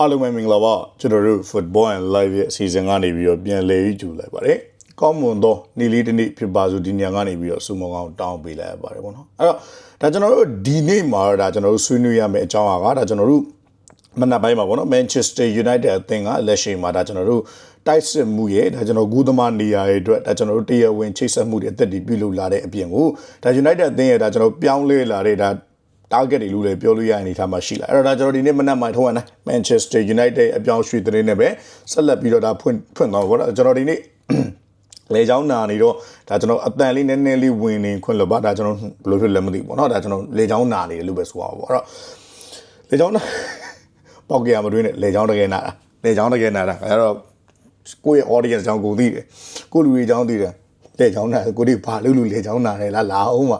အားလုံးပဲမင်္ဂလာပါကျွန်တော်တို့ Football and Live ရဲ့အစီအစဉ်ကနေပြီးတော့ပြန်လည်ကြူလိုက်ပါတယ်ကောင်းမွန်သောနေ့လေးတစ်နေ့ဖြစ်ပါစို့ဒီညကနေပြီးတော့စုမကောင်းတောင်းပေးလိုက်ရပါတယ်ပေါ့နော်အဲ့တော့ဒါကျွန်တော်တို့ဒီနေ့မှာတော့ဒါကျွန်တော်တို့ဆွေးနွေးရမယ့်အကြောင်းအရာကဒါကျွန်တော်တို့မနက်ပိုင်းမှာပေါ့နော် Manchester United အသင်းကလက်ရှိမှာဒါကျွန်တော်တို့တိုက်စစ်မှုရဲ့ဒါကျွန်တော်ဂူးသမားနေရာရဲ့အတွက်ဒါကျွန်တော်တို့တရားဝင်ချိတ်ဆက်မှုတွေအသက်တည်ပြုလုပ်လာတဲ့အပြင်ကိုဒါ United အသင်းရဲ့ဒါကျွန်တော်ပြောင်းလဲလာတဲ့ဒါ target တွေလို့လည်းပြောလို့ရတဲ့အနေအထားမှာရှိလာအဲ့တော့ဒါကျွန်တော်ဒီနေ့မနက်မှထုံးရနိုင် Manchester United အပြောင်းရွှေ့တဲ့နဲ့ပဲဆက်လက်ပြီးတော့ဒါဖွင့်ဖွင့်သွားပါတော့ကျွန်တော်ဒီနေ့လေချောင်းနာနေတော့ဒါကျွန်တော်အတန်လေးနည်းနည်းလေးဝင်နေခွင့်လို့ပါဒါကျွန်တော်ဘယ်လိုဖြစ်လဲမသိဘူးပေါ့နော်ဒါကျွန်တော်လေချောင်းနာနေတယ်လို့ပဲဆိုအောင်ပေါ့အဲ့တော့လေချောင်းနာပေါက်ကရမတွင်းနဲ့လေချောင်းတကယ်နာတာလေချောင်းတကယ်နာတာအဲ့တော့ကိုယ့်ရဲ့ audience ကြောင့်ကိုသိတယ်ကိုလူတွေကြောင့်သိတယ်လေချောင်းနာကိုဒီဘာလို့လူလေချောင်းနာတယ်လားလာအောင်ပါ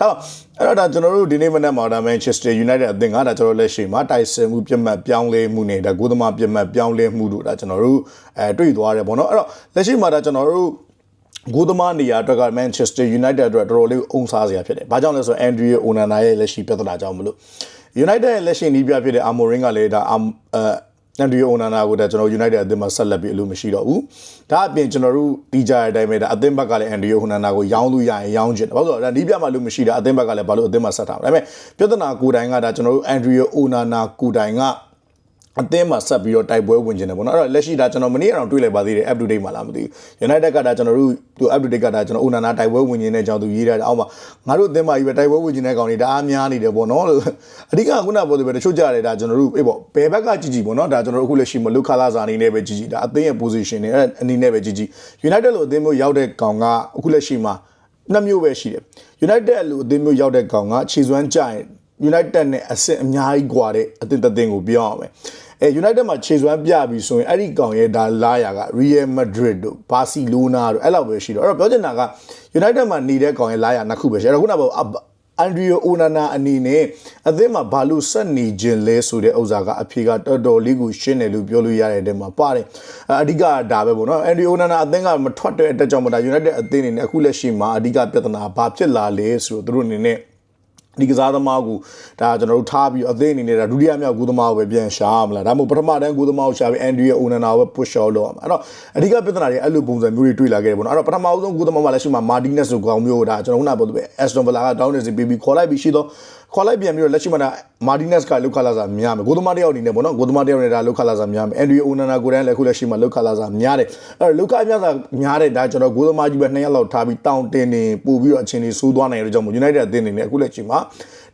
ဒါတော့အဲ့တော့ဒါကျွန်တော်တို့ဒီနေ့မနက်မှာဒါ Manchester United အသင်းကဒါကျွန်တော်လက်ရှိမှာတိုက်စင်မှုပြတ်မှတ်ပြောင်းလဲမှုနဲ့ဒါကိုသမားပြတ်မှတ်ပြောင်းလဲမှုတို့ဒါကျွန်တော်တို့အဲတွေ့သွားတယ်ပေါ့နော်အဲ့တော့လက်ရှိမှာဒါကျွန်တော်တို့ဂိုးသမားနေရာအတွက်က Manchester United အတွက်တော်တော်လေးအုံစားစရာဖြစ်တယ်။ဘာကြောင့်လဲဆိုတော့ Andrea Onana ရဲ့လက်ရှိပြဿနာကြောင့်မလို့ United ရဲ့လက်ရှိနီးပြဖြစ်တဲ့ Amorim ကလည်းဒါ အဲအန်ဒီယိုအိုနာနာကိုဒါကျွန်တော် United အသင်းမှာဆက်လက်ပြီးအလို့မရှိတော့ဘူး။ဒါအပြင်ကျွန်တော်တို့တီးကြတဲ့အတိုင်းပဲဒါအသင်းဘက်ကလည်းအန်ဒီယိုအိုနာနာကိုရောင်းလို့ရရင်ရောင်းချင်တယ်။ဘာလို့လဲဆိုတော့ဒါနီးပြမှာလို့မရှိတာအသင်းဘက်ကလည်းဘာလို့အသင်းမှာဆက်ထားမှာ။ဒါပေမဲ့ပြဿနာကိုယ်တိုင်ကဒါကျွန်တော်တို့အန်ဒီယိုအိုနာနာကိုယ်တိုင်က အသင်းမှာဆက်ပြီးတော့တိုက်ပွဲဝင်နေတယ်ပေါ့နော်အဲ့တော့လက်ရှိဒါကျွန်တော်မနေ့ကတော့တွေးလိုက်ပါသေးတယ် up to date မှာလားမသိဘူး United ကဒါကျွန်တော်တို့သူ up to date ကဒါကျွန်တော်အိုနာနာတိုက်ပွဲဝင်နေတဲ့အကြောင်းသူရေးထားတယ်အောက်မှာငါတို့အသင်းမှာကြီးပဲတိုက်ပွဲဝင်နေတဲ့ကောင်တွေဒါအားများနေတယ်ပေါ့နော်လို့အဓိကခုနပြောသေးပဲတချို့ကြတယ်ဒါကျွန်တော်တို့အေးပေါ့ဘယ်ဘက်ကကြည့်ကြည့်ပေါ့နော်ဒါကျွန်တော်တို့အခုလက်ရှိမလုခလာစာအနေနဲ့ပဲကြည့်ကြည့်ဒါအသင်းရဲ့ position နဲ့အနေနဲ့ပဲကြည့်ကြည့် United လို့အသင်းမျိုးရောက်တဲ့ကောင်ကအခုလက်ရှိမှာနှစ်မျိုးပဲရှိတယ် United လို့အသင်းမျိုးရောက်တဲ့ကောင်ကခြေစွမ်းကြရင် United နဲ့အဆင့်အများကြီးကွာတဲ့အသင်းတစ်သင်းကိုပြောအောင်မယ်အဲ United မှာခြေစွမ်းပြပြီဆိုရင်အဲ့ဒီကောင်ရဲ့ဒါလာယာက Real Madrid တို့ Barcelona တို့အဲ့လောက်ပဲရှိတော့အဲ့တော့ပြောချင်တာက United မှာနေတဲ့ကောင်ရဲ့လာယာနှစ်ခုပဲရှိတယ်အဲ့တော့ခုနကအန်ဒရီယိုအိုနာနာအနေနဲ့အသင်းမှာဘာလို့ဆက်နေခြင်းလဲဆိုတဲ့ဥစ္စာကအဖြေကတော်တော်လေးကိုရှင်းတယ်လို့ပြောလို့ရတဲ့တဲမှာပါတယ်အဓိကဒါပဲပေါ့နော်အန်ဒရီယိုအိုနာနာအသင်းကမထွက်တဲ့အတွက်ကြောင့်မဒါ United အသင်းအနေနဲ့အခုလက်ရှိမှာအဓိကပြဿနာဘာဖြစ်လာလဲဆိုတော့သူတို့အနေနဲ့ ဒီကစားသမားကိုဒါကျွန်တော်တို့ထားပြီးအသေးအနေနဲ့ဒါဒုတိယမြောက်ကူသမားကိုပဲပြန်ရှာရမလားဒါမှမဟုတ်ပထမတန်းကူသမားကိုရှာပြီးအန်ဒရီရဲ့အိုနနာကိုပဲ push shot လုပ်ရမှာအဲ့တော့အဓိကပြဿနာတွေအဲ့လိုပုံစံမျိုးတွေတွေ့လာခဲ့တယ်ပေါ့နော်အဲ့တော့ပထမဆုံးကူသမားမှာလည်းရှိမှာမာတီနက်စ်ကိုကောင်မျိုးဒါကျွန်တော်ခုနပြောသူပဲ Aston Villa ကတောင်းနေစီပြီးပြီးခေါ်လိုက်ပြီးရှိတော့ ခေါ်လိုက်ပြန်ပြီးတော့လက်ရှိမှာဒါမာတီနက်စ်ကလောက်ခလာစာများမယ်ကိုသမားတယောက်အနေနဲ့ပေါ့နော်ကိုသမားတယောက်နဲ့ဒါလောက်ခလာစာများမယ်အန်ဒရီအိုနနာကိုတန်းလည်းအခုလက်ရှိမှာလောက်ခလာစာများတယ်အဲ့တော့လောက်ခများစာများတဲ့ဒါကျွန်တော်ကိုသမားကြီးပဲနှစ်ယောက်လောက်ထားပြီးတောင်းတင်နေပို့ပြီးတော့အချင်းတွေစိုးသွားနိုင်တဲ့ကြောင့်မို့ United အသင်းအနေနဲ့အခုလက်ရှိမှာ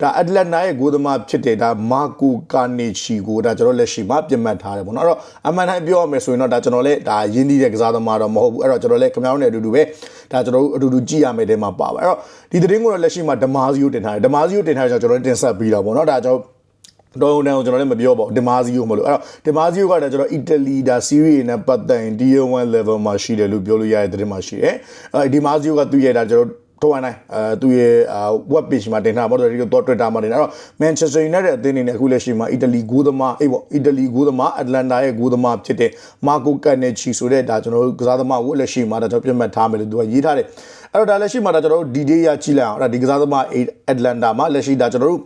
ဒါအက်တလက်နာရဲ့ဂိုးသမားဖြစ်တဲ့ဒါမာကိုကာနီချီကိုဒါကျွန်တော်လက်ရှိမှာပြတ်မှတ်ထားတယ်ပေါ့နော်အဲ့တော့အမှန်တိုင်းပြောရမယ်ဆိုရင်တော့ဒါကျွန်တော်လည်းဒါရင်းနှီးတဲ့ကစားသမားတော့မဟုတ်ဘူးအဲ့တော့ကျွန်တော်လည်းခင်ဗျားတို့နဲ့အတူတူပဲဒါကျွန်တော်တို့အတူတူကြည့်ရမယ်တဲမှာပါပါအဲ့တော့ဒီသတင်းကိုတော့လက်ရှိမှာဒမာဇီယိုတင်ထားတယ်ဒမာဇီယိုတင်ထားတဲ့ကြောင့်ကျွန်တော်တင်ဆက်ပြီးတော့ပေါ့နော်ဒါကျွန်တော်တော့တန်းကိုကျွန်တော်လည်းမပြောပါဘူးဒီမာဇီယိုမလို့အဲ့တော့ဒီမာဇီယိုကလည်းကျွန်တော်အီတလီဒါစီးရီးနဲ့ပတ်သက်ရင် Tier 1 level မှာရှိတယ်လို့ပြောလို့ရတဲ့သတင်းမှာရှိတယ်အဲဒီမာဇီယိုကသူ့ရဲ့ဒါကျွန်တော် တော့နိုင်အဲသူရဲ့ web page မှာတင်ထားပါတော့ဒီတော့ Twitter မှာတင်ထားတော့ Manchester United အသင်းအနေနဲ့အခုလက်ရှိမှာအီတလီဂိုးသမားအေးပေါ့အီတလီဂိုးသမား Atlanta ရဲ့ဂိုးသမားဖြစ်တဲ့ Marco Canecci ဆိုတဲ့ဒါကျွန်တော်တို့ကစားသမားကိုလက်ရှိမှာဒါကျွန်တော်ပြတ်မှတ်ထားမယ်လို့သူကရေးထားတယ်အဲ့တော့ဒါလက်ရှိမှာဒါကျွန်တော်တို့ D-Day ရကြည့်လိုက်အောင်အဲ့ဒါဒီကစားသမား Atlanta မှာလက်ရှိဒါကျွန်တော်တို့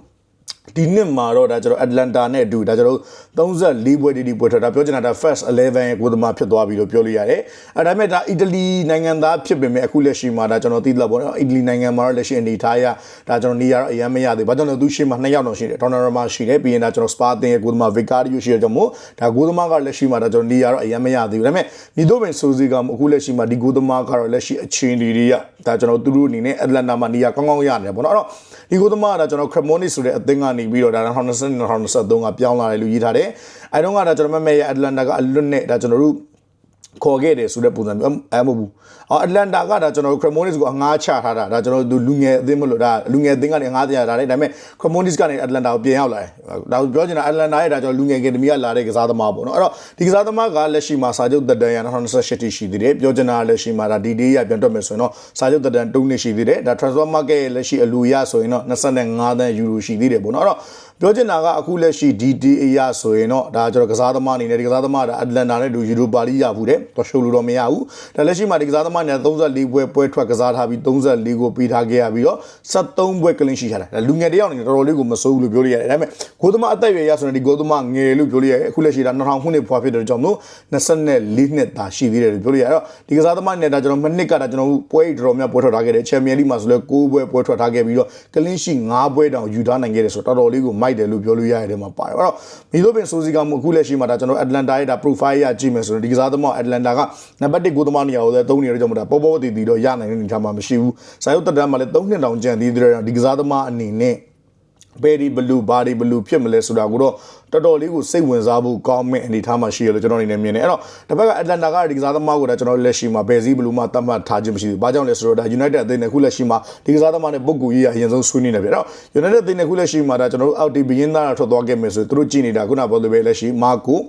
ဒီနှစ်မှာတော့ဒါကျွန်တော် Atlanta နဲ့အတူဒါကျွန်တော်34ပွဲတီတီပွဲထွက်တာပြောချင်တာဒါ first 11ရဲ့ကိုသမားဖြစ်သွားပြီလို့ပြောလို့ရတယ်အဲဒါပေမဲ့ဒါအီတလီနိုင်ငံသားဖြစ်ပေမဲ့အခုလက်ရှိမှာဒါကျွန်တော်သိလောက်ပေါ့နော်အီတလီနိုင်ငံမှာတော့လက်ရှိအနေထားရဒါကျွန်တော်နေရတော့အရင်မရသေးဘာကြောင့်လဲသူရှေ့မှာ2ယောက်တော့ရှိတယ်ဒေါ်နာရမာရှိတယ်ပြီးရင်ဒါကျွန်တော်စပါတင်ရဲ့ကိုသမားဗီကာရီယိုရှိတဲ့ကြောင့်မို့ဒါကိုသမားကလက်ရှိမှာဒါကျွန်တော်နေရတော့အရင်မရသေးဘူးဒါပေမဲ့မြေတို့ပင်ဆိုစီကအခုလက်ရှိမှာဒီကိုသမားကတော့လက်ရှိအချင်းဒီတွေကဒါကျွန်တော်သူတို့အနေနဲ့ Atlanta မှာနေရကောင်းကောင်းရနေတယ်ပေါ့နော်အဲ့တော့ဒီကိုသမားကဒါကျွန်တော် Cremonese ဆိုတဲ့အသင်းကနေပြီးတော့ဒါ2020 2023ကပြောင်းလာတယ်လို့ရေးထားတယ်အဲတုန်းကဒါကျွန်တော်မမေရဲ့ Atlanta ကအလွတ်နဲ့ဒါကျွန်တော်တို့ ခေါ်ခဲ့တယ်ဆိုတဲ့ပုံစံမျိုးအဲမဟုတ်ဘူးအော်အတလန်တာကဒါကျွန်တော်တို့ Cremonese ကိုအငားချထားတာဒါကျွန်တော်တို့လူငယ်အသင်းမလို့ဒါလူငယ်အသင်းကနေအငားချထားတယ်ဒါပေမဲ့ Cremonese ကနေအတလန်တာကိုပြင်ရောက်လာတယ်ဒါပြောချင်တာအတလန်တာရဲ့ဒါကျွန်တော်လူငယ်ကင်တမီကလာတဲ့ကစားသမားပေါ့နော်အဲ့တော့ဒီကစားသမားကလက်ရှိမှာစာချုပ်သက်တမ်းရ2028တိရှိသေးတယ်ပြောချင်တာလက်ရှိမှာဒါဒီဒေးရပြန်တွက်မယ်ဆိုရင်တော့စာချုပ်သက်တမ်း3နှစ်ရှိသေးတယ်ဒါ transfer market ရဲ့လက်ရှိအလူရဆိုရင်တော့25သန်းယူရိုရှိသေးတယ်ပေါ့နော်အဲ့တော့ပြောချင်တာကအခုလက်ရှိ DTA ရဆိုရင်တော့ဒါကျွန်တော်ကစားသမားအနေနဲ့ဒီကစားသမားဒါအတလန်တာနဲ့ဒူယူရိုပါလိရဘူးတဲ့တော့ရှုပ်လို့တော့မရဘူးဒါလက်ရှိမှာဒီကစားသမားနဲ့34ပွဲပွဲထွက်ကစားထားပြီး34ကိုပြီးထားခဲ့ရပြီးတော့73ပွဲကလင်းရှိထားတယ်ဒါလူငယ်တယောက်အနေနဲ့တော်တော်လေးကိုမစိုးဘူးလို့ပြောလို့ရတယ်ဒါပေမဲ့ဂိုးသမားအသက်အရွယ်ရဆိုရင်ဒီဂိုးသမားငယ်လို့ပြောလို့ရတယ်အခုလက်ရှိဒါ2000ခုနှစ်ဖွာဖြစ်တဲ့ကြောင့်မို့24နှစ်သာရှိသေးတယ်လို့ပြောလို့ရတော့ဒီကစားသမားနဲ့ဒါကျွန်တော်မနစ်ကဒါကျွန်တော်ပွဲတော်တော်များပွဲထွက်ထားခဲ့တယ်ချန်ပီယံလိမှာဆိုလဲ6ပွဲပွဲထွက်ထားခဲ့ပြီးတော့ကလင်းရှိ9ပွဲတောင်ယူထားနိုင်ခဲ့တယ်ဆိုတော့တော်တော်လေးကိုမိုက်တယ်လို့ပြောလို့ရတယ်မှာပါတယ်အဲ့တော့မီလိုပင်ဆိုစီကမှုအခုလက်ရှိမှာဒါကျွန်တော်အတလန်တာရဲ့ဒါ profile ရကြည့်မယ်ဆိုတော့ဒီကစားသမားအတလန်တာကနံပါတ်1ကိုသမားနေရာကိုလည်း3နေရာကြောင့်မို့ဒါပေါ်ပေါ်တည်တည်တော့ရနိုင်တဲ့အနေအထားမှာမရှိဘူးစာရုပ်တက်တန်းမှာလည်း3နှစ်တောင်ကျန်သေးတယ်ဒီကစားသမားအနေနဲ့ ဘယ်ဒီဘလူးဘာဒီဘလူးဖြစ်မလဲဆိုတာကိုတော့တော်တော်လေးကိုစိတ်ဝင်စားဖို့ကောင်းမဲ့အနေအထားမှာရှိရလို့ကျွန်တော်အနေနဲ့မြင်တယ်အဲ့တော့တစ်ဖက်ကအတလန်တာကဒီကစားသမားကိုဒါကျွန်တော်လက်ရှိမှာဘယ်စီဘလူးမှာတတ်မှတ်ထားခြင်းမရှိဘူး။ဘာကြောင့်လဲဆိုတော့ဒါ United အသင်းနဲ့ခုလက်ရှိမှာဒီကစားသမားနဲ့ပုဂ္ဂိုလ်ကြီးအရင်ဆုံးဆွေးနွေးနေပြီ။အဲ့တော့ United အသင်းနဲ့ခုလက်ရှိမှာဒါကျွန်တော်တို့အောက်တီဘင်းသားထွက်သွားခဲ့မယ်ဆိုသူတို့ကြည့်နေတာခုနကပြောသလိုပဲလက်ရှိမာကို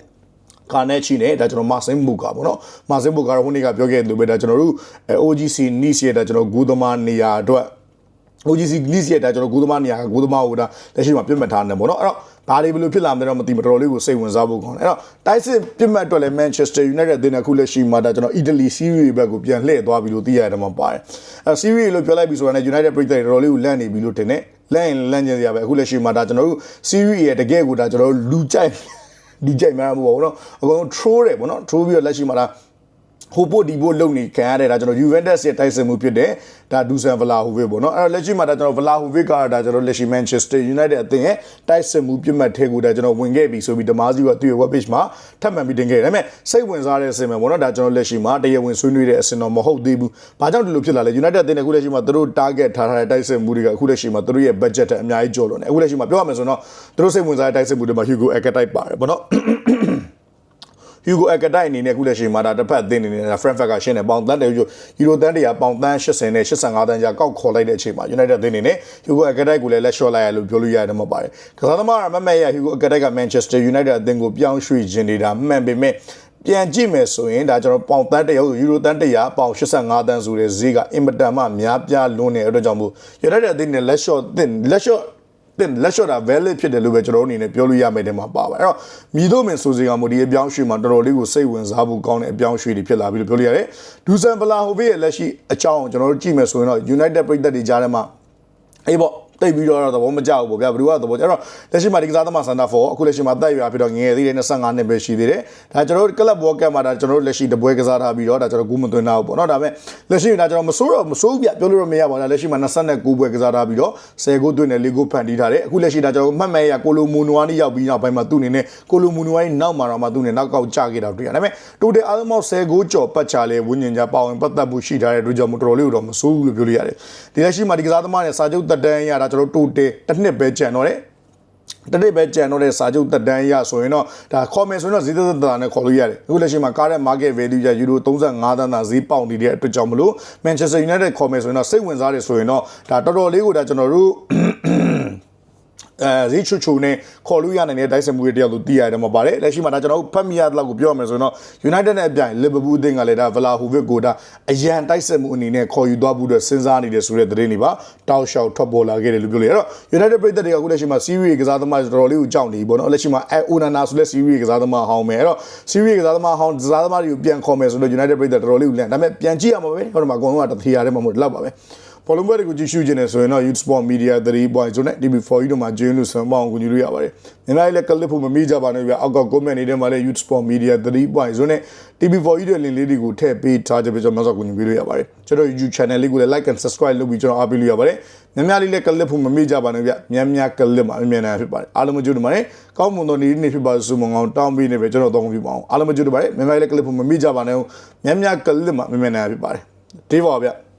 ကာနဲ့ချီနဲ့ဒါကျွန်တော်မဆင်းဘူကာပေါ့နော်မဆင်းဘူကာတော့ဟိုနေ့ကပြောခဲ့တယ်ပဲဒါကျွန်တော်တို့ OGC Nice ရဲ့ဒါကျွန်တော်ဂူသမားနေရာအတွက် OGC Gliss ရဲ့ဒါကျွန်တော်ဂိုးသမားနေရာကဂိုးသမားဟိုဒါလက်ရှိမှာပြစ်မှတ်ထားနေပေါ့နော်အဲ့တော့ဘာတွေဘယ်လိုဖြစ်လာမလဲတော့မသိမတော်လေးကိုစိတ်ဝင်စားဖို့ကောင်းတယ်အဲ့တော့တိုက်စစ်ပြစ်မှတ်အတွက်လည်း Manchester United တင်တဲ့ခုလက်ရှိမှာဒါကျွန်တော် Italy Serie A ဘက်ကိုပြန်လှည့်သွားပြီလို့သိရတယ်မှာပါတယ်အဲ့ Serie A လို့ပြောလိုက်ပြီဆိုတာနဲ့ United ပြည်သက်တော်တော်လေးကိုလန့်နေပြီလို့ထင်တယ်လန့်ရင်လန့်ကျင်စရာပဲအခုလက်ရှိမှာဒါကျွန်တော်တို့ Serie A ရဲ့တကယ်ကိုဒါကျွန်တော်တို့လူကြိုက်လူကြိုက်မှမဟုတ်ဘူးเนาะအကုန် troll တယ်ပေါ့เนาะ troll ပြီးတော့လက်ရှိမှာဒါ ဟိုပို့ဒီပို့လုံနေခံရတဲ့ဒါကျွန်တော် Juventus ရဲ့တိုက်စစ်မှုဖြစ်တဲ့ဒါဒူဆန်ဗလာဟိုဗစ်ပေါ့နော်အဲ့တော့လက်ရှိမှာဒါကျွန်တော်ဗလာဟိုဗစ်ကဒါကျွန်တော်လက်ရှိ Manchester United အသင်းရဲ့တိုက်စစ်မှုပြစ်မှတ်ထဲကိုဒါကျွန်တော်ဝင်ခဲ့ပြီဆိုပြီးဒမာစီကသူ့ရဲ့ web page မှာထပ်မံပြီးတင်ခဲ့တယ်ဒါပေမဲ့စိတ်ဝင်စားတဲ့အစင်ပဲပေါ့နော်ဒါကျွန်တော်လက်ရှိမှာတရားဝင်ဆွေးနွေးတဲ့အစင်တော့မဟုတ်သေးဘူးဘာကြောင့်ဒီလိုဖြစ်လာလဲ United အသင်းကအခုလက်ရှိမှာသူတို့ target ထားထားတဲ့တိုက်စစ်မှုတွေကအခုလက်ရှိမှာသူတို့ရဲ့ budget တက်အများကြီးကျော်လွန်တယ်အခုလက်ရှိမှာပြောရမယ်ဆိုတော့သူတို့စိတ်ဝင်စားတဲ့တိုက်စစ်မှုတွေမှာ Hugo Ekatite ပါတယ်ပေါ့နော် Hugo Ekadai အနေနဲ့အခုလက်ရှိမှာဒါတစ်ဖက်အသင်းအနေနဲ့ Frankfurt ကရှင်းတယ်ပေါင်တန်းတယ်ယူရိုတန်းတရာပေါင်တန်း80နဲ့85တန်းကြာကောက်ခေါ်လိုက်တဲ့အချိန်မှာ United အသင်းအနေနဲ့ Hugo Ekadai ကိုလည်းလက်လျှော့လိုက်ရလို့ပြောလို့ရတယ်မှာပါတယ်ကစားသမားကမမက်ရ Hugo Ekadai က Manchester United အသင်းကိုပြောင်းရွှေ့ခြင်းနေတာမှန်ပေမဲ့ပြန်ကြည့်မယ်ဆိုရင်ဒါကျွန်တော်ပေါင်တန်းတရာယူရိုတန်းတရာပေါင်85တန်းဆိုတဲ့ဈေးကအင်မတန်မှများပြားလွန်းတဲ့အတွက်ကြောင့်မို့ United အသင်းနဲ့လက်လျှော့တင်လက်လျှော့ တင်လက်လျှော့တာ valid ဖြစ်တယ်လို့ပဲကျွန်တော်တို့အနေနဲ့ပြောလို့ရမယ်တဲ့မှာပါပါအဲ့တော့မြည်တို့မင်ဆိုစီကမို့ဒီအပြောင်းရွှေ့မှာတော်တော်လေးကိုစိတ်ဝင်စားဖို့ကောင်းတဲ့အပြောင်းရွှေ့တွေဖြစ်လာပြီလို့ပြောလို့ရတယ်ဒူဆန်ဗလာဟိုဗစ်ရဲ့လက်ရှိအကြောင်းကိုကျွန်တော်တို့ကြည့်မယ်ဆိုရင်တော့ United ပြည်သက်တွေကြားထဲမှာအေးပေါ့ တိတ်ပြီးတော့သဘောမကျဘူးပေါ့ဗျာဘယ်သူကသဘောကျအဲ့တော့လက်ရှိမှာဒီကစားသမားစန္ဒာဖော်အခုလက်ရှိမှာတက်ရွာဖြစ်တော့ငယ်သေးတယ်25နှစ်ပဲရှိသေးတယ်ဒါကျွန်တော်တို့ကလပ်ဘောကတ်မှာဒါကျွန်တော်တို့လက်ရှိတပွဲကစားထားပြီးတော့ဒါကျွန်တော်ကူးမသွင်းတာပေါ့နော်ဒါပေမဲ့လက်ရှိဒါကျွန်တော်မစိုးတော့မစိုးဘူးဗျပြောလို့တော့မရပါဘူးဒါလက်ရှိမှာ29ပွဲကစားထားပြီးတော့10ဂိုးသွင်းတယ်4ဂိုးဖန်တီးထားတယ်အခုလက်ရှိဒါကျွန်တော်မှတ်မဲ့ရကိုလိုမူနွားနီရောက်ပြီးနောက်ပိုင်းမှာသူ့အနေနဲ့ကိုလိုမူနွားနီနောက်မှာတော့မှသူ့အနေနဲ့နောက်ကောက်ကျခဲ့တာတွေ့ရတယ်ဒါပေမဲ့တိုတယ်အားလုံးပေါင်း10ဂိုးကျော်ပတ်ချလဲဝင်းညင်ကြပါဝင်ပတ်သက်မှုရှိထားတဲ့အတွက်ကြောင့်မတော်တော်လေးတော့မစိုးဘူးလို့ပြောလို့ရတယ်ဒီလက်ရှိမှာဒီကစားသမားနဲ့စာချုပ်တက်တန်းရတာကျွန်တော်တိုတယ်တစ်နှစ်ပဲကြံတော့တယ်တနေ့ပဲကြံတော့တဲ့စာချုပ်တက်တန်းရဆိုရင်တော့ဒါခေါ်မယ်ဆိုရင်တော့ဈေးသက်သက်သာနဲ့ခေါ်လို့ရတယ်အခုလက်ရှိမှာကားတဲ့ market value ရယူရို35သန်းသာဈေးပေါက်နေတဲ့အတွက်ကြောင့်မလို့ Manchester United ခေါ်မယ်ဆိုရင်တော့စိတ်ဝင်စားတယ်ဆိုရင်တော့ဒါတော်တော်လေးကိုဒါကျွန်တော်တို့ အဲဈေးချူချူနဲ့ခေါ်လို့ရနိုင်တဲ့တိုက်စမှုတွေတယောက်လို့သိရတယ်မှာပါတယ်လက်ရှိမှာဒါကျွန်တော်တို့ဖတ်မိရတဲ့လောက်ကိုပြောရမယ်ဆိုရင်တော့ United နဲ့အပြိုင် Liverpool အသင်းကလည်းဒါ Vlahovic ကိုဒါအရန်တိုက်စမှုအနေနဲ့ခေါ်ယူသွားဖို့အတွက်စဉ်းစားနေတယ်ဆိုတဲ့သတင်းတွေပါတောက်လျှောက်ထွက်ပေါ်လာခဲ့တယ်လို့ပြောလို့ရတော့ United ပြည်သက်တွေကအခုလက်ရှိမှာ Serie ကစားသမားတော်တော်လေးကိုကြောက်နေပြီပေါ့နော်လက်ရှိမှာအဲ Onana ဆိုတဲ့ Serie ကစားသမားဟောင်းမယ်အဲ့တော့ Serie ကစားသမားဟောင်းကစားသမားတွေကိုပြန်ခေါ်မယ်ဆိုတော့ United ပြည်သက်တော်တော်လေးကိုလန့်ဒါပေမဲ့ပြန်ကြည့်ရမှာပဲဟိုမှာအကုန်လုံးကတထေရတယ်မှာမဟုတ်လောက်ပါပဲ ဘောလုံးပွဲတွေကိုကြည့်ရှုခြင်းနဲ့ဆိုရင်တော့ Youth Sport Media 3.0နဲ့ TV4 တို့မှာ join လို့ဆွမ်းပေါအောင်ကူညီလို့ရပါတယ်။မြန်မာလည်းကလစ်ဖို့မမိကြပါနဲ့ဗျာ။အောက်က comment တွေထဲမှာလည်း Youth Sport Media 3.0နဲ့ TV4 တို့လင်လေးတွေကိုထည့်ပေးထားကြပြီးကျွန်တော်မှဆောက်ကူညီပေးလို့ရပါတယ်။ကျွန်တော် YouTube channel လေးကိုလည်း like and subscribe လုပ်ပြီးကျွန်တော်အားပေးလို့ရပါတယ်။များများလေးလည်းကလစ်ဖို့မမိကြပါနဲ့ဗျာ။များများကလစ်မှာအမြင်နိုင်ဖြစ်ပါတယ်။အားလုံးမကြိုးတင်ပါတယ်။ကောင်းမွန်သောနေ့နေ့ဖြစ်ပါစုမငောင်းတောင်းပေးနေပဲကျွန်တော်တောင်းပြပါအောင်။အားလုံးမကြိုးတင်ပါတယ်။များများလေးကလစ်ဖို့မမိကြပါနဲ့။များများကလစ်မှာအမြင်နိုင်ဖြစ်ပါတယ်။ဒီပါဗျာ။